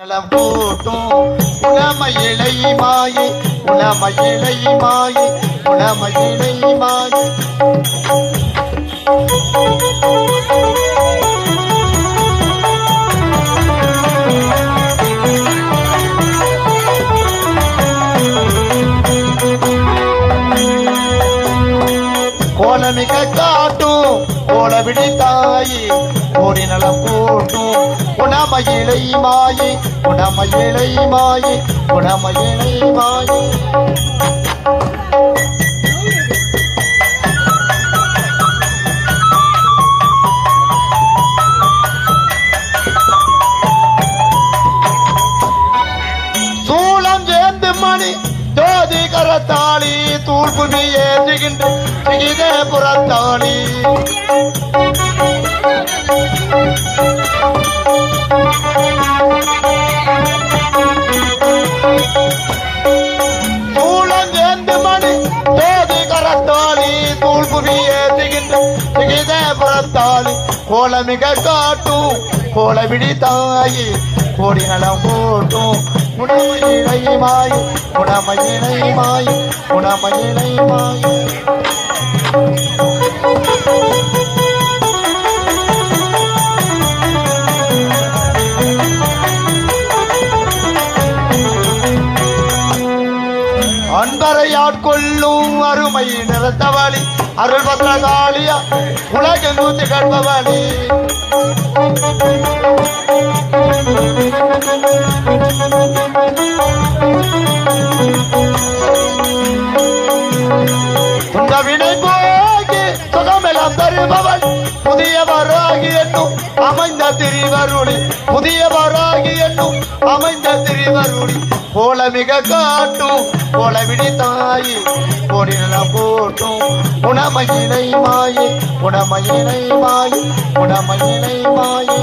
நலம் போட்டும். உளமயிலை மாயி உளமயிலை மாயி உளமயிலை மாயி கோலமிக காட்டும் கோலவிடி தாயி ஒரு நலம் கூட்டும். குணமயிலை மாயி குணமயிலை மாயி குணமயிலை மாயி. சூளம் சேர்ந்து மணி ஜோதி கரத்தாளி தூள்புமி ஏற்றுகின்ற சிகிதே புறத்தாளி. சூளம் மணி ஜோதி கரத்தாளி தூள்புமி ஏற்றுகின்ற சிகிதே புறத்தாளி. கோலமிக காட்டும். கோலவிடி தாயி கோடி நலம் போட்டும். குணமயிலை மாய் குணமயிலை மாய் குணமயிலை மாய். அன்பரை அருமை நிறத்தவழி அருள் பத்திரகாளியா உலகெங்கும் திகழ்பவழி இந்த வினை போகி சுகமெல்லாம் தருபவள் புதியவராகி என்னும் அமைந்த திரிவருளி. புதியவராகி என்னும் அமைந்த திரிவருளி. போல மிக காட்டும் போல விடி தாயி கோடி போட்டும் உணமையினை மாயே. உணமையினை மாயே உணமையினை மாயே.